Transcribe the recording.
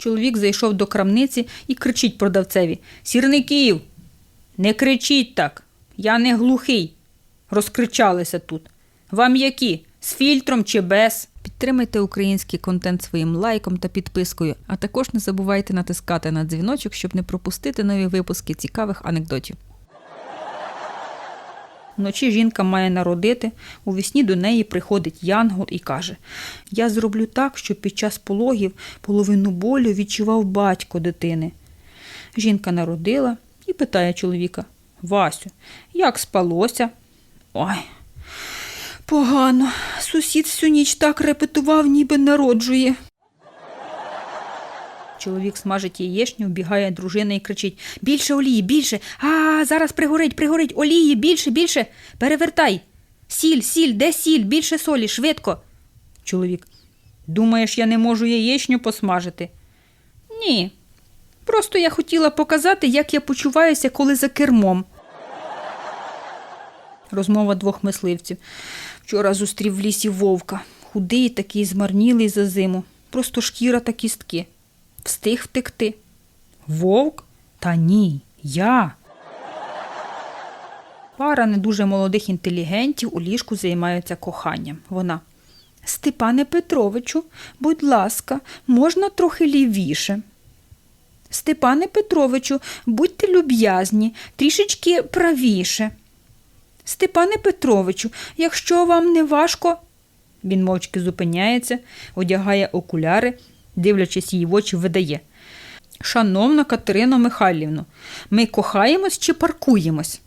Чоловік зайшов до крамниці і кричить продавцеві: Сірників! Не кричіть так, я не глухий. Розкричалися тут. Вам які? З фільтром чи без? Підтримайте український контент своїм лайком та підпискою, а також не забувайте натискати на дзвіночок, щоб не пропустити нові випуски цікавих анекдотів. Вночі жінка має народити, у вісні до неї приходить янгол і каже: Я зроблю так, щоб під час пологів половину болю відчував батько дитини. Жінка народила і питає чоловіка: Васю, як спалося? Ой, погано. Сусід всю ніч так репетував, ніби народжує. Чоловік смажить яєчню, вбігає дружина і кричить: Більше олії, більше. А, зараз пригорить, пригорить, олії, більше, більше. Перевертай. Сіль, сіль, де сіль, більше солі, швидко. Чоловік. Думаєш, я не можу яєчню посмажити? Ні. Просто я хотіла показати, як я почуваюся, коли за кермом. Розмова двох мисливців. Вчора зустрів в лісі вовка. Худий, такий змарнілий за зиму. Просто шкіра та кістки. Встиг втекти. Вовк? Та ні, я. Пара не дуже молодих інтелігентів у ліжку займаються коханням. Вона. Степане Петровичу, будь ласка, можна трохи лівіше. Степане Петровичу, будьте люб'язні, трішечки правіше. Степане Петровичу, якщо вам не важко. Він мовчки зупиняється, одягає окуляри, дивлячись її в очі, видає. Шановна Катерино Михайлівно, ми кохаємось чи паркуємось?